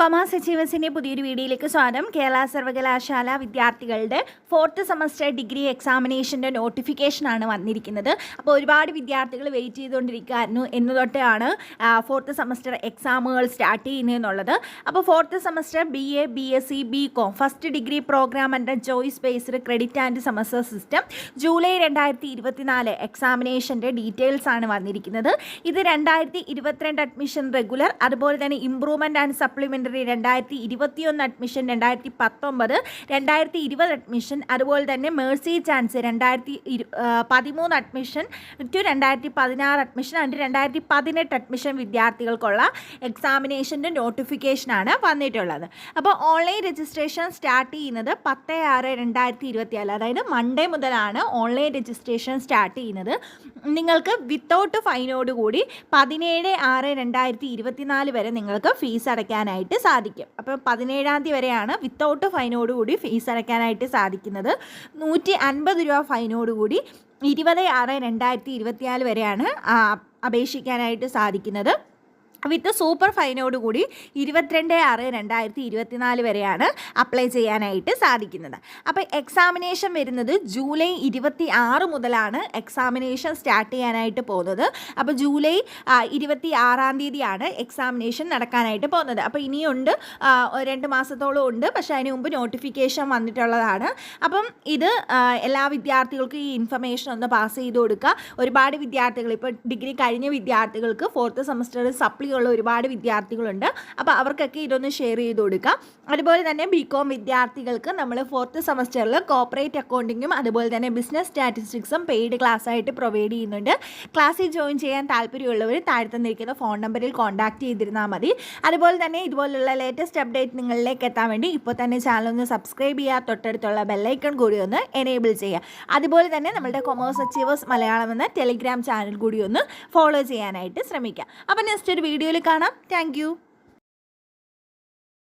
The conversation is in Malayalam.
കൊമേഴ്സ് അച്ചീവേഴ്സിന്റെ പുതിയൊരു വീഡിയോയിലേക്ക് സ്വാഗതം. കേരള സർവകലാശാല വിദ്യാർത്ഥികളുടെ ഫോർത്ത് സെമസ്റ്റർ ഡിഗ്രി എക്സാമിനേഷന്റെ നോട്ടിഫിക്കേഷനാണ് വന്നിരിക്കുന്നത്. അപ്പോൾ ഒരുപാട് വിദ്യാർത്ഥികൾ വെയിറ്റ് ചെയ്തുകൊണ്ടിരിക്കുകയായിരുന്നു എന്ന് തൊട്ടാണ് ഫോർത്ത് സെമസ്റ്റർ എക്സാമുകൾ സ്റ്റാർട്ട് ചെയ്യുന്നതെന്നുള്ളത് അപ്പോൾ fourth semester B A B S C B com first degree program under choice based credit and semester system July രണ്ടായിരത്തി ഇരുപത്തിനാല് എക്സാമിനേഷന്റെ ഡീറ്റെയിൽസ് ആണ് വന്നിരിക്കുന്നത്. ഇത് രണ്ടായിരത്തി ഇരുപത്തിരണ്ട് അഡ്മിഷൻ റെഗുലർ അതുപോലെ തന്നെ ഇംപ്രൂവ്മെന്റ് ആൻഡ് സപ്ലിമെന്ററി രണ്ടായിരത്തി ഇരുപത്തിയൊന്ന് അഡ്മിഷൻ രണ്ടായിരത്തി പത്തൊമ്പത് രണ്ടായിരത്തി ഇരുപത് അഡ്മിഷൻ അതുപോലെ തന്നെ മേഴ്സി ചാൻസ് രണ്ടായിരത്തി ഇരു പതിമൂന്ന് അഡ്മിഷൻ ടു രണ്ടായിരത്തി പതിനാറ് അഡ്മിഷൻ അതിന്റെ രണ്ടായിരത്തി പതിനെട്ട് അഡ്മിഷൻ വിദ്യാർത്ഥികൾക്കുള്ള എക്സാമിനേഷന്റെ നോട്ടിഫിക്കേഷനാണ് വന്നിട്ടുള്ളത്. അപ്പോൾ ഓൺലൈൻ രജിസ്ട്രേഷൻ സ്റ്റാർട്ട് ചെയ്യുന്നത് പത്ത് ആറ് രണ്ടായിരത്തി ഇരുപത്തിനാല് അതായത് മൺഡേ മുതലാണ് ഓൺലൈൻ രജിസ്ട്രേഷൻ സ്റ്റാർട്ട് ചെയ്യുന്നത്. നിങ്ങൾക്ക് വിത്തൗട്ട് ഫൈനോട് കൂടി പതിനേഴ് ആറ് രണ്ടായിരത്തി ഇരുപത്തിനാല് വരെ നിങ്ങൾക്ക് ഫീസ് അടയ്ക്കാനായിട്ട് സാധിക്കും. അപ്പോൾ പതിനേഴാം തീയതി വരെയാണ് വിത്തൗട്ട് ഫൈനോട് കൂടി ഫീസ് അടയ്ക്കാനായിട്ട് സാധിക്കുന്നത്. നൂറ്റി അൻപത് രൂപ ഫൈനോട് കൂടി ഇരുപത് ആറ് രണ്ടായിരത്തി ഇരുപത്തിനാല് വരെയാണ് അപേക്ഷിക്കാനായിട്ട് സാധിക്കുന്നത്. വിത്ത് സൂപ്പർ ഫൈനോട് കൂടി ഇരുപത്തിരണ്ട് ആറ് രണ്ടായിരത്തി ഇരുപത്തിനാല് വരെയാണ് അപ്ലൈ ചെയ്യാനായിട്ട് സാധിക്കുന്നത്. അപ്പോൾ എക്സാമിനേഷൻ വരുന്നത് ജൂലൈ ഇരുപത്തി ആറ് മുതലാണ് എക്സാമിനേഷൻ സ്റ്റാർട്ട് ചെയ്യാനായിട്ട് പോകുന്നത്. അപ്പോൾ ജൂലൈ ഇരുപത്തി ആറാം തീയതിയാണ് എക്സാമിനേഷൻ നടക്കാനായിട്ട് പോകുന്നത്. അപ്പോൾ ഇനിയുണ്ട് രണ്ട് മാസത്തോളം ഉണ്ട്. പക്ഷേ അതിന് മുമ്പ് നോട്ടിഫിക്കേഷൻ വന്നിട്ടുള്ളതാണ്. അപ്പം ഇത് എല്ലാ വിദ്യാർത്ഥികൾക്കും ഈ ഇൻഫർമേഷൻ ഒന്ന് പാസ് ചെയ്ത് കൊടുക്കുക. ഒരുപാട് വിദ്യാർത്ഥികൾ ഇപ്പോൾ ഡിഗ്രി കഴിഞ്ഞ വിദ്യാർത്ഥികൾക്ക് ഫോർത്ത് സെമസ്റ്ററിൽ സപ്ലി ഉള്ള ഒരുപാട് വിദ്യാർത്ഥികളുണ്ട്. അപ്പോൾ അവർക്കൊക്കെ ഇതൊന്ന് ഷെയർ ചെയ്ത് കൊടുക്കാം. അതുപോലെ തന്നെ ബി കോം വിദ്യാർത്ഥികൾക്ക് നമ്മൾ ഫോർത്ത് സെമസ്റ്ററിൽ കോപ്പറേറ്റ് അക്കൗണ്ടിങ്ങും അതുപോലെ തന്നെ ബിസിനസ് സ്റ്റാറ്റിസ്റ്റിക്സും പെയ്ഡ് ക്ലാസ് ആയിട്ട് പ്രൊവൈഡ് ചെയ്യുന്നുണ്ട്. ക്ലാസ്സിൽ ജോയിൻ ചെയ്യാൻ താല്പര്യമുള്ളവർ താഴെ തന്നിരിക്കുന്ന ഫോൺ നമ്പറിൽ കോൺടാക്ട് ചെയ്തിരുന്നാൽ മതി. അതുപോലെ തന്നെ ഇതുപോലുള്ള ലേറ്റസ്റ്റ് അപ്ഡേറ്റ് നിങ്ങളിലേക്ക് എത്താൻ വേണ്ടി ഇപ്പോൾ തന്നെ ചാനൽ ഒന്ന് സബ്സ്ക്രൈബ് ചെയ്യുക തൊട്ടടുത്തുള്ള ബെല്ലൈക്കൺ കൂടി ഒന്ന് എനേബിൾ ചെയ്യുക. അതുപോലെ തന്നെ നമ്മുടെ കൊമേഴ്സ് അച്ചീവേഴ്സ് മലയാളം എന്ന ടെലിഗ്രാം ചാനൽ കൂടി ഒന്ന് ഫോളോ ചെയ്യാനായിട്ട് ശ്രമിക്കുക. അപ്പോൾ നെക്സ്റ്റ് ഒരു വീഡിയോയിൽ കാണാം. താങ്ക്